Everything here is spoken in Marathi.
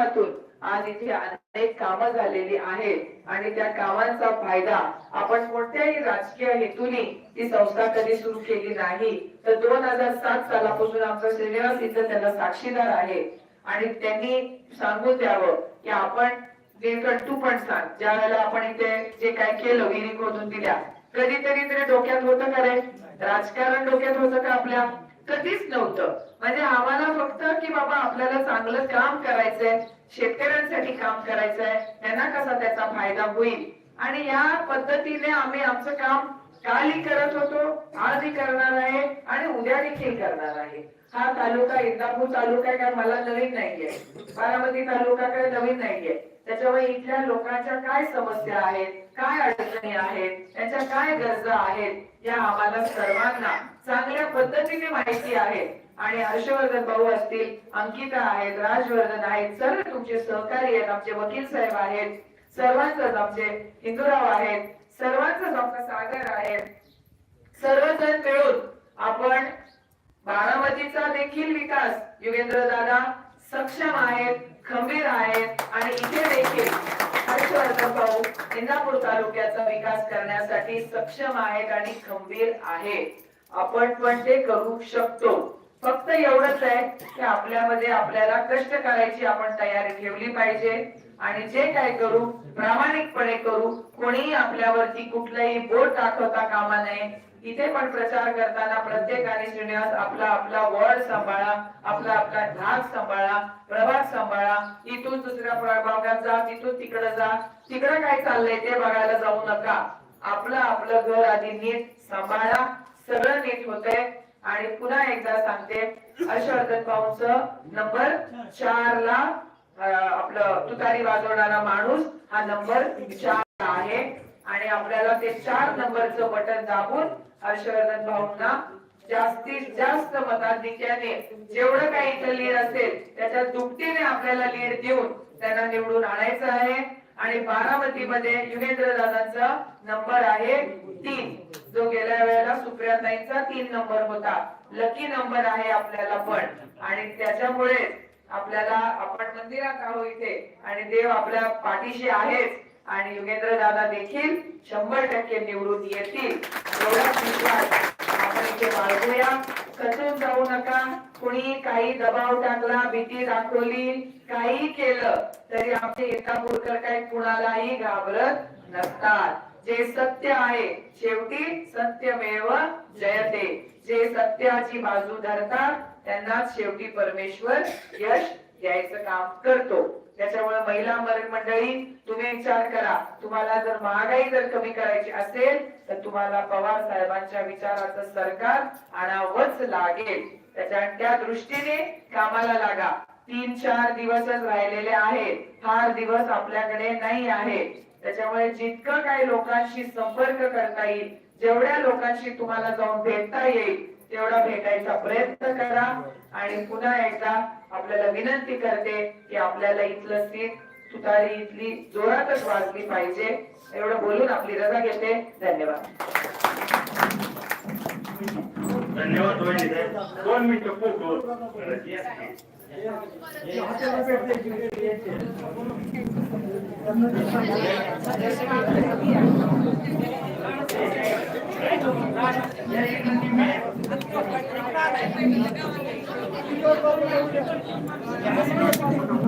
माध्यमातून आज इथे अनेक कामं झालेली आहेत आणि त्या कामांचा फायदा आपण कोणत्याही राजकीय हेतूने ती संस्था कधी सुरू केली नाही. तर दोन हजार सात सालापासून आमचा श्रीनिवास इथं त्याला साक्षीदार आहे. आणि त्यांनी सांगून द्यावं की आपण जे तू पण सांग ज्या वेळेला आपण इथे जे काय केलं विहिरी खोदून दिल्या कधीतरी तरी डोक्यात होतं का रे? राजकारण डोक्यात होतं का आपल्या? कधीच नव्हतं. म्हणजे आम्हाला फक्त की बाबा आपल्याला चांगलं काम करायचंय शेतकऱ्यांसाठी काम करायचंय त्यांना कसा त्याचा फायदा होईल? आणि या पद्धतीने आम्ही आमचं काम कालही करत होतो आजही करणार आहे आणि उद्या देखील करणार आहे. हा तालुका इंदापूर तालुका काय मला नवीन नाहीये. बारामती तालुका काय नवीन नाहीये. त्याच्यामुळे इथल्या लोकांच्या काय समस्या आहेत काय अडचणी आहेत त्यांच्या काय गरजा आहेत या आम्हाला सर्वांना चांगल्या पद्धतीने माहिती आहे. आणि हर्षवर्धन भाऊ असतील अंकिता आहेत राजवर्धन आहेत सर्व तुमचे सहकारी आहेत आमचे वकील साहेब आहेत सर्वांचंच आमचे हिंदूराव आहेत सर्वांचंच आमचा सागर आहे सर्वजण मिळून आपण बारामतीचा देखील विकास युगेंद्र दादा सक्षम आहेत. खंबीर आहेत आणि इथे देखील हर्षवर्धन भाऊ इंदापूर तालुक्याचा विकास करण्यासाठी सक्षम आहेत आणि खंबीर आहेत. आपण पण ते करू शकतो. फक्त एवढंच आहे की आपल्यामध्ये आपल्याला कष्ट करायची आपण तयारी ठेवली पाहिजे आणि जे काय करू प्रामाणिकपणे करू कोणीही आपल्यावरती कुठलंही बोट दाखवता कामा नये. इथे पण प्रचार करताना प्रत्येकाने श्रीनिवास आपला आपला वळ सांभाळा आपला आपला धाक सांभाळा प्रभाग सांभाळा. इथून दुसऱ्या भागात जा तिथून तिकडे जा. तिकडे काय चाललंय ते बघायला जाऊ नका. आपलं आपलं घर आधी नीट सांभाळा. सगळं नीट होतंय. आणि पुन्हा एकदा सांगते हर्षवर्धन भाऊंचं नंबर चार ला आपलं तुतारी वाजवणारा माणूस हा नंबर चार आहे. आणि आपल्याला ते चार नंबरचं बटन दाबून हर्षवर्धन भाऊंना जास्तीत जास्त मताधिक्याने जेवढं काही इथं लीड असेल त्याच्या दुपटीने आपल्याला लीड देऊन त्यांना निवडून आणायचं आहे. आणि बारामतीमध्ये युगेंद्र दादांचा नंबर आहे तीन. जो गेल्या वेळेला सुप्रियाताईंचा तीन नंबर होता. लकी नंबर आहे आपल्याला पण. आणि त्याच्यामुळे आपल्याला आपण मंदिरात आहोत इथे. आणि देव आपल्या पाठीशी आहेच. आणि युगेंद्र दादा देखील शंभर टक्के निवडून येतील. एवढाच विश्वास आपण इथे बाळगूया. खचून जाऊ नका. कुणी काही दबाव टाकला भीती दाखवली काही केलं तरी आमचे एकापूरकर काही कुणालाही घाबरत नसतात. जे सत्य आहे शेवटी सत्यमेव जयते. जे सत्याची बाजू धरतात त्यांना शेवटी परमेश्वर यश द्यायचं काम करतो. महिला मरण मंडळी तुम्ही विचार करा. तुम्हाला जर महागाई जर कमी करायची असेल तर तुम्हाला पवार साहेबांच्या विचाराचं सरकार आणावंच लागेल. त्याच्या त्या दृष्टीने कामाला लागा. तीन चार दिवसच राहिलेले आहेत. फार दिवस आपल्याकडे नाही आहे त्याच्यामुळे जितकं काही लोकांशी संपर्क करता येईल जेवढ्या लोकांशी तुम्हाला जाऊन भेटता येईल तेवढा भेटायचा प्रयत्न करा. आणि पुन्हा एकदा आपल्याला विनंती करते की आपल्याला इथलं सीट तुतारी इथली जोरातच वाजली पाहिजे. एवढं बोलून आपली रजा घेते. धन्यवाद. धन्यवाद दोन मिनिटं やめてください。